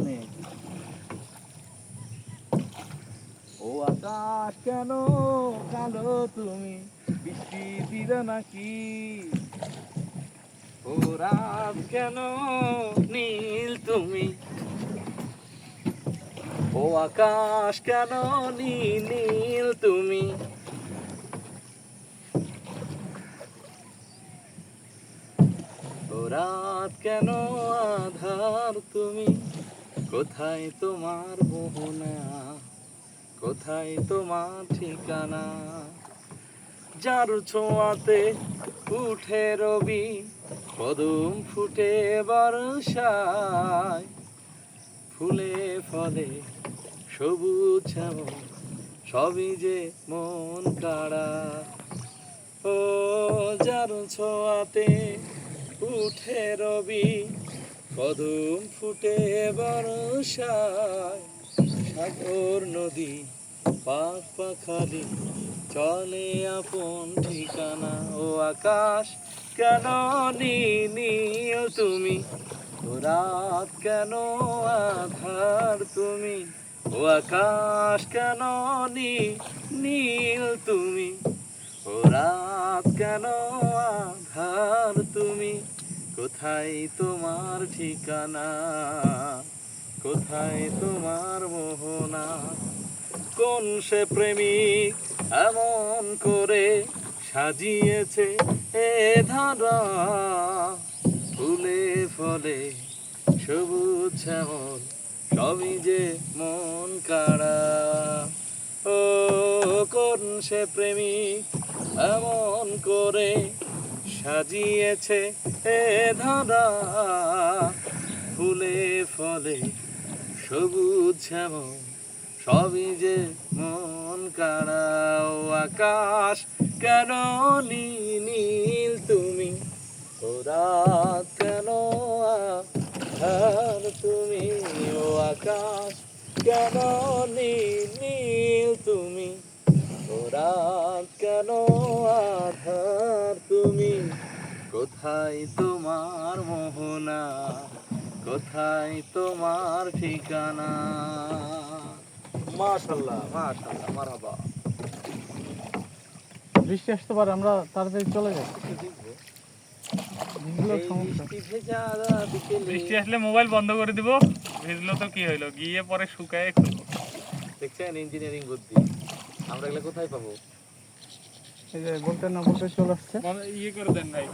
নে ও আকাশ কেন কালো তুমি? বৃষ্টি দিলে নাকি? ও রাত কেন নীল তুমি? ও আকাশ কেন নীল তুমি? রাত কেন আধার তুমি? কোথায় তোমার মোহনা? কোথায় তোমার ঠিকানা? যার ছোঁয়াতে উঠে রবি, কদম ফুটে বর্ষায়। ফুলে ফলে সবুজ সবই যে মন কাড়া। ও যার ছোঁয়াতে উঠে রবি, কদম ফুটে বর্ষায়। সাগর নদী, পাক পাখালি, চলে আপন ঠিকানা। ও আকাশ, কেন নীল তুমি? ও রাত, কেন আধার তুমি? ও আকাশ, কেন নীল তুমি? ও রাত, কেন কোথায় তোমার ঠিকানা? কোথায় তোমার মোহনা? কোন সে প্রেমিক এমন করে সাজিয়েছে এ ধারা? ফুলে ফলে সবুজ শ্যামল, সবই যে মন কাড়া। ও কোন সে প্রেমিক এমন করে সাজিয়েছে এ ধারা ফুলে ফলে সবুজ শ্যামল, সবই যে মন কাড়াও আকাশ কেন নীল তুমি? রাত কেন আধার তুমি? ও আকাশ কেন নীল তুমি? রাত কেন তুমি কোথায় তোমার মোহনা? কোথায় তোমার ঠিকানা? মাশাল্লাহ মাশাল্লাহ মারহাবা। বৃষ্টি আসতে পারে আমরা তাড়াতাড়ি চলে যাই। বৃষ্টি আসলে মোবাইল বন্ধ করে দিব ভিজলো তো কি হইল? গিয়ে পরে শুকায় খুলবো। দেখছেন ইঞ্জিনিয়ারিং বুদ্ধি। আমরা এগুলো কোথায় পাবো? এই যে বলতে না বলতে চলে আসছে। ইয়ে করে দেন ভাই।